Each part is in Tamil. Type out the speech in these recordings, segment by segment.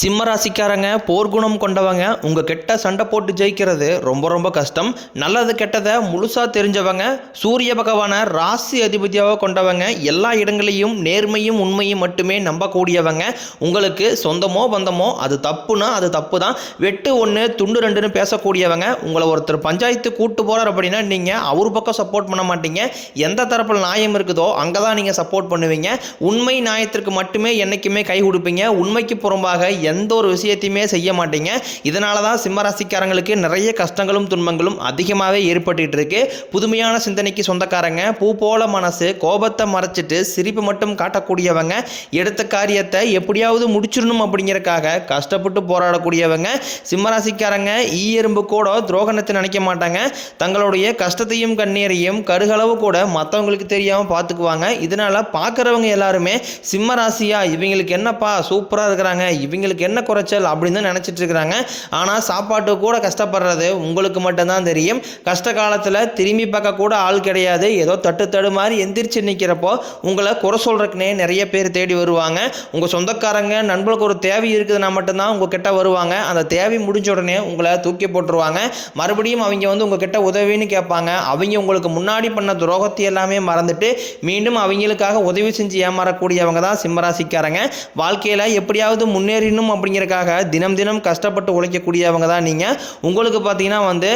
சிம்ம ராசிக்காரங்க போர்க்குணம் கொண்டவங்க உங்கள் கெட்ட சண்டை போட்டு ஜெயிக்கிறது ரொம்ப ரொம்ப கஷ்டம். நல்லது கெட்டதை முழுசாக தெரிஞ்சவங்க சூரிய பகவானை ராசி அதிபதியாக கொண்டவங்க எல்லா இடங்களையும் நேர்மையும் உண்மையும் மட்டுமே நம்பக்கூடியவங்க. உங்களுக்கு சொந்தமோ பந்தமோ அது தப்புனா அது தப்பு தான் வெட்டு ஒன்று துண்டு ரெண்டுன்னு பேசக்கூடியவங்க உங்களை ஒருத்தர் பஞ்சாயத்து கூட்டு போகிறார் அப்படின்னா நீங்கள் அவர் பக்கம் சப்போர்ட் பண்ண மாட்டீங்க. எந்த தரப்பில் நியாயம் இருக்குதோ அங்கே தான் நீங்கள் சப்போர்ட் பண்ணுவீங்க. உண்மை நியாயத்திற்கு மட்டுமே என்றைக்குமே கை கொடுப்பீங்க. உண்மைக்கு புறம்பாக எந்த ஒரு விஷயத்தையுமே செய்ய மாட்டீங்க. இதனால தான் சிம்மராசிக்காரங்களுக்கு நிறைய கஷ்டங்களும் துன்பங்களும் அதிகமாகவே ஏற்பட்டுகிட்டு இருக்கு புதுமையான சிந்தனைக்கு சொந்தக்காரங்க பூ போல மனசு கோபத்தை மறைச்சிட்டு சிரிப்பு மட்டும் காட்டக்கூடியவங்க எடுத்த காரியத்தை எப்படியாவது முடிச்சிடணும் அப்படிங்கிறக்காக கஷ்டப்பட்டு போராடக்கூடியவங்க. சிம்மராசிக்காரங்க ஈ எறும்பு கூட துரோகணத்தை நினைக்க மாட்டாங்க. தங்களுடைய கஷ்டத்தையும் கண்ணீரையும் கருகளவு கூட மற்றவங்களுக்கு தெரியாமல் பார்த்துக்குவாங்க இதனால பார்க்குறவங்க எல்லாருமே சிம்ம ராசியா இவங்களுக்கு என்னப்பா சூப்பராக இருக்கிறாங்க இவங்களுக்கு என்ன குறைச்சல் அப்படின்னு தான் நினச்சிட்டு இருக்கிறாங்க. ஆனால் சாப்பாட்டு கூட கஷ்டப்படுறது உங்களுக்கு மட்டும்தான் தெரியும். கஷ்ட காலத்தில் திரும்பி பார்க்க கூட ஆள் கிடையாது. ஏதோ தட்டு தடு மாதிரி எந்திரிச்சு நிற்கிறப்போ உங்களை குறை சொல்கிறக்குனே நிறைய பேர் தேடி வருவாங்க. உங்கள் சொந்தக்காரங்க நண்பர்களுக்கு ஒரு தேவை இருக்குதுன்னா மட்டும்தான் உங்கள் கிட்ட வருவாங்க. அந்த தேவை முடிஞ்ச உடனே உங்களை தூக்கி போட்டுருவாங்க. மறுபடியும் அவங்க வந்து உங்கள் கிட்ட உதவின்னு கேட்பாங்க. அவங்க உங்களுக்கு முன்னாடி பண்ண துரோகத்தை எல்லாமே மறந்துட்டு மீண்டும் அவங்களுக்காக உதவி செஞ்சு ஏமாறக்கூடியவங்க தான் சிம்மராசிக்காரங்க வாழ்க்கையில் எப்படியாவது முன்னேறினும் அப்படிங்கிறக்காக தினம் தினம் கஷ்டப்பட்டு உழைக்கக்கூடியவங்க தான் நீங்கள் உங்களுக்கு பார்த்தீங்கன்னா வந்து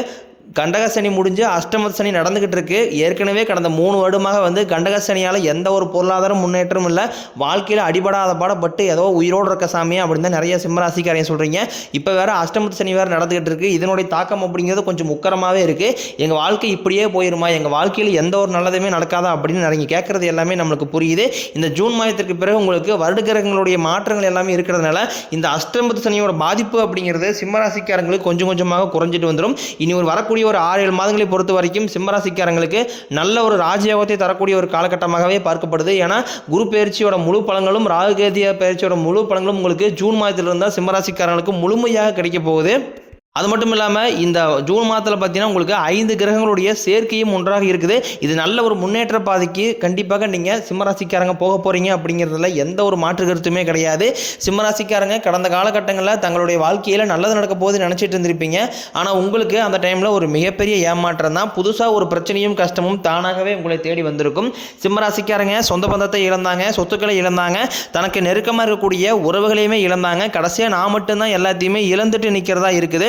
கண்டக சனி முடிஞ்சு அஷ்டம சனி நடந்துக்கிட்டு இருக்கு ஏற்கனவே கடந்த மூணு வருடமாக வந்து கண்டக சனியால் எந்த ஒரு பொருளாதார முன்னேற்றமும் இல்லை. வாழ்க்கையில் அடிபடாத பாடப்பட்டு ஏதோ உயிரோடு இருக்க சாமி அப்படின்னு தான் நிறைய சிம்மராசிக்காரையும் சொல்கிறீங்க இப்போ வேறு அஷ்டமத்து சனி வேறு நடந்துக்கிட்டு இருக்கு இதனுடைய தாக்கம் அப்படிங்கிறது கொஞ்சம் முக்கரமாகவே இருக்குது எங்கள் வாழ்க்கை இப்படியே போயிருமா? எங்கள் வாழ்க்கையில் எந்த ஒரு நல்லதுமே நடக்காதா அப்படின்னு நிறைய கேட்குறது எல்லாமே நம்மளுக்கு புரியுது. இந்த ஜூன் மாதத்திற்கு பிறகு உங்களுக்கு வருடகிரகங்களுடைய மாற்றங்கள் எல்லாமே இருக்கிறதுனால இந்த அஷ்டமத்து சனியோட பாதிப்பு அப்படிங்கிறது சிம்மராசிக்காரங்களுக்கு கொஞ்சம் கொஞ்சமாக குறைஞ்சிட்டு வந்துடும் இனி ஒரு வரக்கூடிய ஒரு ஆறு ஏழு மாதங்களை பொறுத்த வரைக்கும் சிம்மராசிக்காரங்களுக்கு நல்ல ஒரு ராஜயோகத்தை தரக்கூடிய ஒரு காலகட்டமாகவே பார்க்கப்படுது. ஏன்னா குரு பயிற்சியோட முழு பழங்களும் ராகுகேதிய பயிற்சியோட முழு பழங்களும் உங்களுக்கு ஜூன் மாதத்தில் இருந்தால் சிம்மராசிக்காரங்களுக்கு முழுமையாக கிடைக்க போகுது. அது மட்டும் இல்லாமல் இந்த ஜூன் மாதத்தில் பார்த்தீங்கன்னா உங்களுக்கு ஐந்து கிரகங்களுடைய சேர்க்கையும் ஒன்றாக இருக்குது. இது நல்ல ஒரு முன்னேற்ற பாதைக்கு கண்டிப்பாக நீங்கள் சிம்மராசிக்காரங்க போக போகிறீங்க அப்படிங்கிறதுல எந்த ஒரு மாற்று கருத்துமே கிடையாது. சிம்மராசிக்காரங்க கடந்த காலகட்டங்களில் தங்களுடைய வாழ்க்கையில் நல்லது நடக்க போகுது நினச்சிட்டு இருந்திருப்பீங்க. ஆனால் உங்களுக்கு அந்த டைமில் ஒரு மிகப்பெரிய ஏமாற்றம் தான். புதுசாக ஒரு பிரச்சனையும் கஷ்டமும் தானாகவே உங்களை தேடி வந்திருக்கும். சிம்மராசிக்காரங்க சொந்த பந்தத்தை இழந்தாங்க சொத்துக்களை இழந்தாங்க தனக்கு நெருக்கமாக இருக்கக்கூடிய உறவுகளையுமே இழந்தாங்க. கடைசியாக நான் மட்டும்தான் எல்லாத்தையுமே இழந்துட்டு நிற்கிறதா இருக்குது.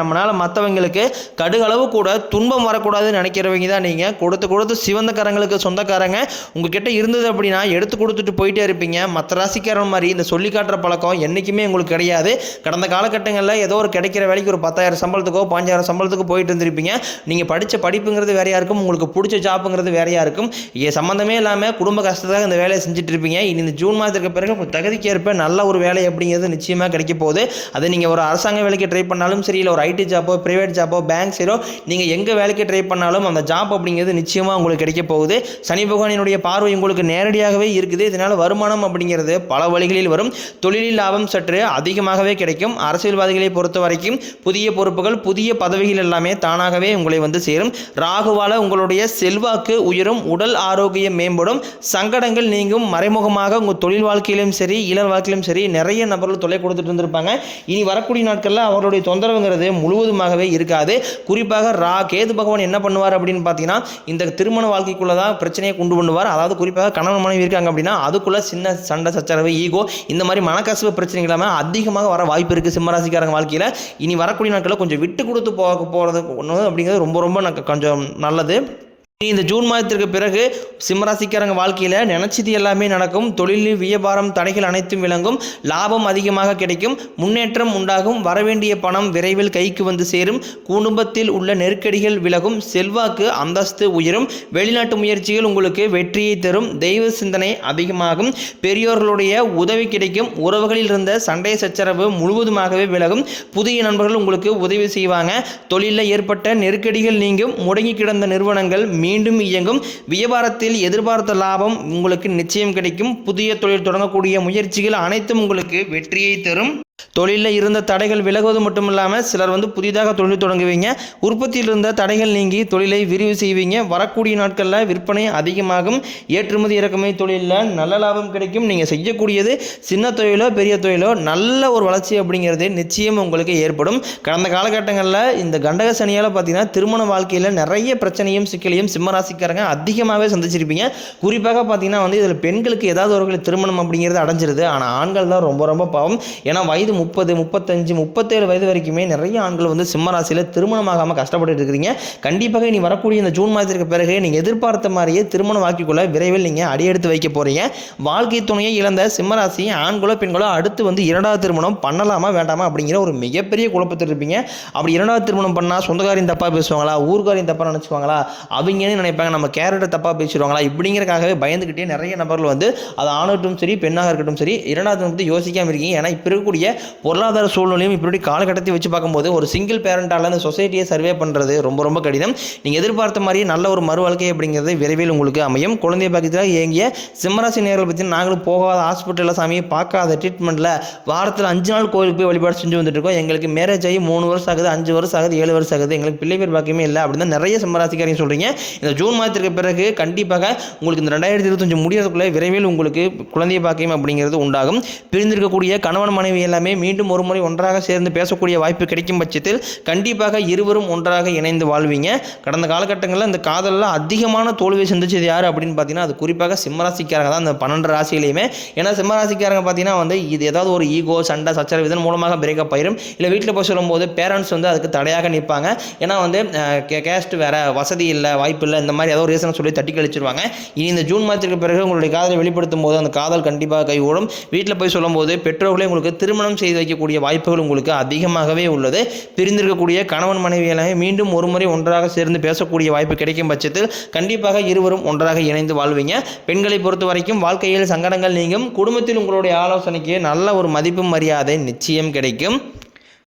நம்மளால் மற்றவங்களுக்கு கடுகளவு கூட துன்பம் வரக்கூடாதுன்னு நினைக்கிறவங்க தான் நீங்கள் கொடுத்து கொடுத்து சிவந்தக்காரங்களுக்கு சொந்தக்காரங்க உங்ககிட்ட இருந்தது அப்படின்னா எடுத்து கொடுத்துட்டு போயிட்டே இருப்பீங்க. மற்ற ராசிக்காரன் மாதிரி இந்த சொல்லி காட்டுற பழக்கம் என்றைக்குமே உங்களுக்கு கிடையாது. கடந்த காலகட்டங்களில் ஏதோ ஒரு கிடைக்கிற வேலைக்கு ஒரு பத்தாயிரம் சம்பளத்துக்கோ பாஞ்சாயிரம் சம்பளத்துக்கு போயிட்டு இருந்திருப்பீங்க. நீங்கள் படித்த படிப்புங்கிறது வேறையாக இருக்கும். உங்களுக்கு பிடிச்ச ஜாப்புங்கிறது வேறையாக இருக்கும். சம்மந்தமே இல்லாமல் குடும்ப கஷ்டத்தாக இந்த வேலையை செஞ்சுட்டு இருப்பீங்க. இனி இந்த ஜூன் மாதத்துக்கு பிறகு உங்கள் தகுதிக்கேற்ப நல்ல ஒரு வேலை அப்படிங்கிறது நிச்சயமாக கிடைக்க போகுது. அது நீங்கள் ஒரு அரசாங்க வேலைக்கு ட்ரை பண்ணாலும் சரி இல்லை ஒரு ஐடி ஜாப்போ ப்ரைவேட் ஜாப்போ பேங்க் சைடோ நீங்கள் எங்கே வேலைக்கு ட்ரை பண்ணாலும் அந்த ஜாப் அப்படிங்கிறது நிச்சயமாக உங்களுக்கு கிடைக்க போகுது. சனி பகவானினுடைய பார்வை உங்களுக்கு நேரடியாகவே இருக்குது. இதனால் வருமானம் அப்படிங்கிறது பல வழிகளில் வரும். தொழிலில் லாபம் சற்று அதிகமாகவே கிடைக்கும். அரசியல்வாதிகளை பொறுத்த வரைக்கும் புதிய பொறுப்புகள் புதிய பதவிகள் எல்லாமே தானாகவே உங்களை வந்து சேரும். ராகுவால உங்களுடைய செல்வாக்கு உயரும் உடல் ஆரோக்கியம் மேம்படும். சங்கடங்கள் நீங்கும். மறைமுகமாக உங்கள் தொழில் வாழ்க்கையிலும் சரி இளர் வாழ்க்கையிலும் சரி நிறைய நபர்கள் தொலை கொடுத்துட்டு இருந்திருப்பாங்க. இனி வரக்கூடிய நாட்களில் அவருடைய தொந்தரவுங்கிறது முழுவதுமாகவே இருக்காது. குறிப்பாக ரா கேது பகவான் என்ன பண்ணுவார் அப்படின்னு பார்த்தீங்கன்னா இந்த திருமண வாழ்க்கைக்குள்ளே தான் பிரச்சனையை கொண்டு பண்ணுவார். அதாவது குறிப்பாக கணவன் மனைவி இருக்காங்க அப்படின்னா அதுக்குள்ளே சின்ன சண்டை சச்சரவு ஈகோ இந்த மாதிரி மனக்கசவு பிரச்சனைகள் இல்லாமல் அதிகமாக வர வாய்ப்பு இருக்குது சிம்மராசிக்காரங்க வாழ்க்கையில். இனி வரக்கூடிய நாட்களில் கொஞ்சம் விட்டு கொடுத்து போக போகிறது ஒன்று அப்படிங்கிறது ரொம்ப ரொம்ப கொஞ்சம் நல்லது. இந்த ஜூன் மாதத்திற்கு பிறகு சிம்மராசிக்காரங்க வாழ்க்கையில் நினைச்சது எல்லாமே நடக்கும். தொழிலில் வியாபாரம் தடைகள் அனைத்தும் விளங்கும். லாபம் அதிகமாக கிடைக்கும். முன்னேற்றம் உண்டாகும். வரவேண்டிய பணம் விரைவில் கைக்கு வந்து சேரும். குடும்பத்தில் உள்ள நெருக்கடிகள் விலகும். செல்வாக்கு அந்தஸ்து உயரும். வெளிநாட்டு முயற்சிகள் உங்களுக்கு வெற்றியை தரும். தெய்வ சிந்தனை அதிகமாகும். பெரியோர்களுடைய உதவி கிடைக்கும். உறவுகளில் இருந்த சண்டை சச்சரவு முழுவதுமாகவே விலகும். புதிய நண்பர்கள் உங்களுக்கு உதவி செய்வாங்க. தொழிலில் ஏற்பட்ட நெருக்கடிகள் நீங்கும். முடங்கி கிடந்த நிறுவனங்கள் மீண்டும் இயங்கும். வியாபாரத்தில் எதிர்பார்த்த லாபம் உங்களுக்கு நிச்சயம் கிடைக்கும். புதிய தொழில் தொடங்கக்கூடிய முயற்சிகள் அனைத்தும் உங்களுக்கு வெற்றியை தரும். தொழிலில் இருந்த தடைகள் விலகுவது மட்டும் இல்லாமல் சிலர் வந்து புதிதாக தொழில் தொடங்குவீங்க. உற்பத்தியில் இருந்த தடைகள் நீங்கி தொழிலை விரிவு செய்வீங்க. வரக்கூடிய நாட்களில் விற்பனை அதிகமாகும். ஏற்றுமதி இறக்குமதி தொழிலில் நல்ல லாபம் கிடைக்கும். நீங்கள் செய்யக்கூடியது சின்ன தொழிலோ பெரிய தொழிலோ நல்ல ஒரு வளர்ச்சி அப்படிங்கிறது நிச்சயம் உங்களுக்கு ஏற்படும். கடந்த காலகட்டங்களில் இந்த கண்டக சனியால் பார்த்தீங்கன்னா திருமண வாழ்க்கையில் நிறைய பிரச்சனையும் சிக்கலையும் சிம்மராசிக்காரங்க அதிகமாகவே சந்திச்சிருப்பீங்க. குறிப்பாக பார்த்தீங்கன்னா வந்து இதில் பெண்களுக்கு ஏதாவது ஒரு திருமணம் அப்படிங்கிறது அடைஞ்சிருது. ஆனால் ஆண்கள் தான் ரொம்ப ரொம்ப பாவம். ஏன்னா வயது முப்பது முப்பத்தஞ்சு முப்பத்தேழு வயது வரைக்குமே நிறைய ஆண்கள் வந்து சிம்மராசியில் திருமணமாகாமல் கஷ்டப்பட்டு இருக்கிறீங்க கண்டிப்பாக இனி வரக்கூடிய இந்த ஜூன் மாதத்திற்கு பிறகு நீங்கள் எதிர்பார்த்த மாதிரியே திருமணம் ஆக்கிக்கொள்ள விரைவில் நீங்கள் அடியெடுத்து வைக்க போகிறீங்க வாழ்க்கை துணையை இழந்த சிம்மராசி ஆண்களோ பெண்களோ அடுத்து வந்து இரண்டாவது திருமணம் பண்ணலாமா வேண்டாமா அப்படிங்கிற ஒரு மிகப்பெரிய குழப்பத்தில் இருப்பீங்க. அப்படி இரண்டாவது திருமணம் பண்ணால் சொந்தக்காரின் தப்பாக பேசுவாங்களா ஊர்காரின் தப்பாக நினச்சிக்குவாங்களா அவங்கன்னு நினைப்பாங்க நம்ம கேரக்டர் தப்பாக பேசிடுவாங்களா இப்படிங்கிறக்காகவே பயந்துக்கிட்டே நிறைய நபர்கள் வந்து அது ஆணாகட்டும் சரி பெண்ணாக இருக்கட்டும் சரி இரண்டாவது வந்து யோசிக்காமல் இருக்கீங்க. ஏன்னா இப்போ இருக்கக்கூடிய பொருளாதார சூழ்நிலையும் இப்படி காலகட்டத்தை வச்சு பார்க்கும்போது ஒரு சிங்கிள் பேரண்டால் அந்த சொசைட்டியை சர்வே பண்ணுறது ரொம்ப ரொம்ப கடினம். நீங்கள் எதிர்பார்த்த மாதிரி நல்ல ஒரு மறு வாழ்க்கை அப்படிங்கிறது விரைவில் உங்களுக்கு அமையும். குழந்தை பாக்கியத்தில் இயங்கிய சிம்மராசி நேரில் பற்றி நாங்களும் போகாத ஹாஸ்பிட்டலில் சாமியை பார்க்காத ட்ரீட்மெண்ட்டில் வாரத்தில் அஞ்சு நாள் கோயிலுக்கு போய் வழிபாடு செஞ்சு வந்துட்டு இருக்கோம். எங்களுக்கு மேரேஜ் ஆகி மூணு வருஷம் ஆகுது அஞ்சு வருஷம் ஆகுது ஏழு வருஷம் ஆகுது. எங்களுக்கு பிள்ளை பேர் பாக்கியமே இல்லை அப்படின்னு நிறைய சிம்மராசிக்காரங்க சொல்கிறீங்க இந்த ஜூன் மாதத்திற்கு பிறகு கண்டிப்பாக உங்களுக்கு இந்த ரெண்டாயிரத்தி இருபத்தஞ்சு முடியறதுக்குள்ளே விரைவில் உங்களுக்கு குழந்தை பாக்கியம் அப்படிங்கிறது உண்டாகும். பிரிந்திருக்கக்கூடிய கணவன் மனைவி எல்லாமே மீண்டும் ஒரு முறை ஒன்றாக சேர்ந்து பேசக்கூடிய வாய்ப்பு கிடைக்கும் பட்சத்தில் கண்டிப்பாக இருவரும் ஒன்றாக இணைந்து வாழ்வீங்க. கடந்த காலகட்டங்களில் இந்த காதலில் அதிகமான தோல்வியை சந்திச்சது யார் அப்படின்னு பார்த்தீங்கன்னா அது குறிப்பாக சிம்மராசிக்காரங்க தான். அந்த பன்னெண்டு ராசியிலையுமே. ஏன்னா சிம்மராசிக்காரங்க பார்த்தீங்கன்னா வந்து இது ஏதாவது ஒரு ஈகோ சண்டை சச்சரவு இதன் மூலமாக பிரேக்கப் ஆயிரும். இல்லை வீட்டில் போய் சொல்லும்போது பேரண்ட்ஸ் வந்து அதுக்கு தடையாக நிற்பாங்க. ஏன்னா வந்து கேஸ்ட் வேற வசதி இல்லை வாய்ப்பு இல்லை இந்த மாதிரி ஏதோ ஒரு ரீசன் சொல்லி தட்டி கழிச்சிருவாங்க. இனி இந்த ஜூன் மாதத்துக்கு பிறகு உங்களுடைய காதலை வெளிப்படுத்தும் போது அந்த காதல் கண்டிப்பாக கைகூடும். வீட்டில் போய் சொல்லும்போது பெற்றோர்களே உங்களுக்கு திருமணம் செய்து வைக்கக்கூடிய வாய்ப்புகள் உங்களுக்கு அதிகமாகவே உள்ளது. பிரிந்திருக்கக்கூடிய கணவன் மனைவி எல்லாமே மீண்டும் ஒரு முறை ஒன்றாக சேர்ந்து பேசக்கூடிய வாய்ப்பு கிடைக்கும் பட்சத்தில் கண்டிப்பாக இருவரும் ஒன்றாக இணைந்து வாழ்வீங்க. பெண்களை பொறுத்த வரைக்கும் வாழ்க்கையில் சங்கடங்கள் நீங்கும். குடும்பத்தில் உங்களுடைய ஆலோசனைக்கு நல்ல ஒரு மதிப்பு மரியாதை நிச்சயம் கிடைக்கும்.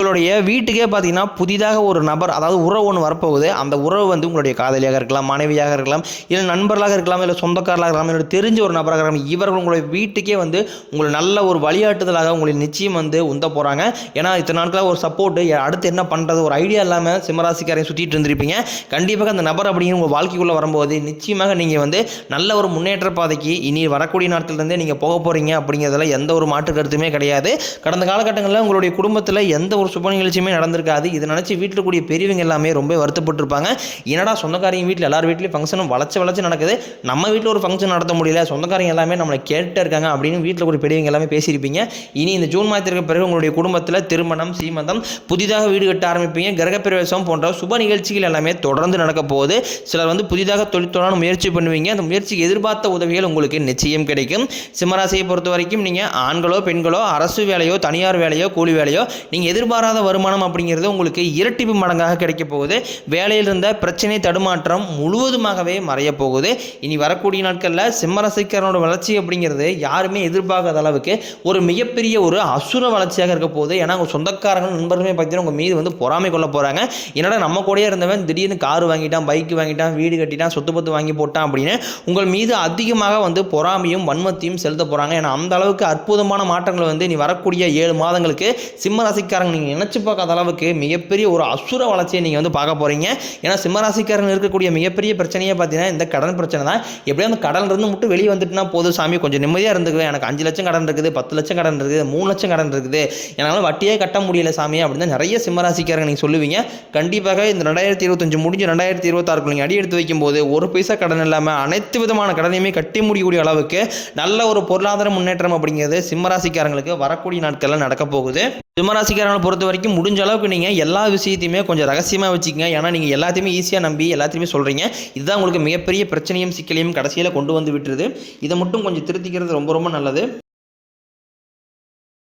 உங்களுடைய வீட்டுக்கே பார்த்தீங்கன்னா புதிதாக ஒரு நபர் அதாவது உறவு ஒன்று வரப்போகுது. அந்த உறவு வந்து உங்களுடைய காதலியாக இருக்கலாம் மனைவியாக இருக்கலாம் இல்லை நண்பர்களாக இருக்கலாம் இல்லை சொந்தக்காரர்களாக இருக்கலாம் இல்லை தெரிஞ்ச ஒரு நபராக இருக்கலாம். இவர்கள் உங்களுடைய வீட்டுக்கே வந்து உங்களை நல்ல ஒரு வழிகாட்டுதலாக உங்களை நிச்சயம் வந்து உந்த போகிறாங்க ஏன்னா இத்தனை நாட்களாக ஒரு சப்போர்ட்டு அடுத்து என்ன பண்ணுறது ஒரு ஐடியா இல்லாமல் சிம்மராசிக்காரையும் சுற்றிட்டு இருந்திருப்பீங்க. கண்டிப்பாக அந்த நபர் அப்படிங்கிற உங்கள் வாழ்க்கைக்குள்ளே வரும்போது நிச்சயமாக நீங்கள் வந்து நல்ல ஒரு முன்னேற்ற பாதைக்கு இனி வரக்கூடிய நாட்கள்லேருந்தே நீங்கள் போக போகிறீங்க அப்படிங்கிறதுல எந்த ஒரு மாற்று கருத்துமே கிடையாது. கடந்த காலகட்டங்களில் உங்களுடைய குடும்பத்தில் எந்த ஒரு சுப நிகழ்ச்சியுமே நடந்திருக்காது. இதை நினச்சி வீட்டில் கூடிய பெரியவங்க எல்லாமே ரொம்ப வருத்தப்பட்டிருப்பாங்க. என்னடா சொந்தக்காரங்க வீட்டில் எல்லார் வீட்லேயும் ஃபங்க்ஷனும் வளச்சு வளச்சு நடக்குது. நம்ம வீட்டில் ஒரு ஃபங்க்ஷன் நடத்த முடியல. சொந்தக்காரங்க எல்லாமே நம்மளை கேட்டு இருக்காங்க அப்படின்னு வீட்டில் கூடிய பெரியவங்க எல்லாமே பேசியிருப்பீங்க. இனி இந்த ஜூன் மாதத்திற்கு பிறகு உங்களுடைய குடும்பத்தில் திருமணம் சீமந்தம் புதிதாக வீடு கட்ட ஆரம்பிப்பீங்க. கிரகப்பிரவேசம் போன்ற சுப நிகழ்ச்சிகள் எல்லாமே தொடர்ந்து நடக்க போகுது. சிலர் வந்து புதிதாக தொழில்துறான முயற்சி பண்ணுவீங்க. அந்த முயற்சிக்கு எதிர்பார்த்த உதவிகள் உங்களுக்கு நிச்சயம் கிடைக்கும். சிம்மராசியை பொறுத்த வரைக்கும் நீங்கள் ஆண்களோ பெண்களோ அரசு வேலையோ தனியார் வேலையோ கூலி வேலையோ நீங்கள் எதிர்பாராத வருமானம் அப்படிங்கிறது உங்களுக்கு இரட்டிப்பு மடங்காக கிடைக்க போகுது. வேலையில் இருந்த பிரச்சனை தடுமாற்றம் முழுவதுமாகவே மறைய போகுது. இனி வரக்கூடிய நாட்களில் சிம்மராசிக்காரனோட வளர்ச்சி அப்படிங்கிறது யாருமே எதிர்பார்க்காத அளவுக்கு ஒரு மிகப்பெரிய ஒரு அசுர வளர்ச்சியாக இருக்க போகுது. ஏன்னா உங்கள் சொந்தக்காரங்க நண்பர்களுமே பார்த்தீங்கன்னா உங்கள் மீது வந்து பொறாமை கொள்ள போகிறாங்க என்னடா நம்ம கூடயே இருந்தவன் திடீர்னு கார் வாங்கிட்டான் பைக் வாங்கிட்டான் வீடு கட்டிட்டான் சொத்து பத்து வாங்கி போட்டான் அப்படின்னு உங்கள் மீது அதிகமாக வந்து பொறாமையும் வன்மத்தையும் செலுத்த போகிறாங்க ஏன்னா அந்த அளவுக்கு அற்புதமான மாற்றங்களை வந்து இனி வரக்கூடிய ஏழு மாதங்களுக்கு சிம்ம ராசிக்காரங்க நீங்கள் நினச்சி பார்க்காத அளவுக்கு மிகப்பெரிய ஒரு அசுர வளர்ச்சியை நீங்கள் வந்து பார்க்க போகிறீங்க ஏன்னா சிம்மராசிக்காரன் இருக்கக்கூடிய மிகப்பெரிய பிரச்சனையே பார்த்தீங்கன்னா இந்த கடன் பிரச்சனை தான். எப்படியும் அந்த கடன் இருந்து மட்டும் வெளியே வந்துட்டுனா போதும் சாமி. கொஞ்சம் நிம்மதியாக இருந்துக்குவேன். எனக்கு அஞ்சு லட்சம் கடன் இருக்குது பத்து லட்சம் கடன் இருக்குது மூணு லட்சம் கடன் இருக்குது. என்னால் வட்டியே கட்ட முடியல சாமி அப்படின்னு நிறைய சிம்மராசிக்காரங்க நீங்கள் சொல்லுவீங்க. கண்டிப்பாக இந்த ரெண்டாயிரத்தி இருபத்தஞ்சு முடிஞ்சு ரெண்டாயிரத்தி இருபத்தாறுக்குள்ள நீங்கள் அடி எடுத்து வைக்கும்போது ஒரு பைசா கடன் இல்லாமல் அனைத்து விதமான கடனையுமே கட்டி முடியக்கூடிய அளவுக்கு நல்ல ஒரு பொருளாதார முன்னேற்றம் அப்படிங்கிறது சிம்மராசிக்காரங்களுக்கு வரக்கூடிய நாட்களில் நடக்க போகுது. சிம்மராசிக்காரங்களை பொறுத்த வரைக்கும் முடிஞ்ச அளவுக்கு நீங்கள் எல்லா விஷயத்தையுமே கொஞ்சம் ரகசியமாக வச்சுக்கங்க. ஏன்னா நீங்கள் எல்லாத்தையுமே ஈஸியாக நம்பி எல்லாத்தையுமே சொல்கிறீங்க இதுதான் உங்களுக்கு மிகப்பெரிய பிரச்சனையும் சிக்கலையும் கடைசியில் கொண்டு வந்து விட்டுருது. இதை மட்டும் கொஞ்சம் திருத்திக்கிறது ரொம்ப ரொம்ப நல்லது.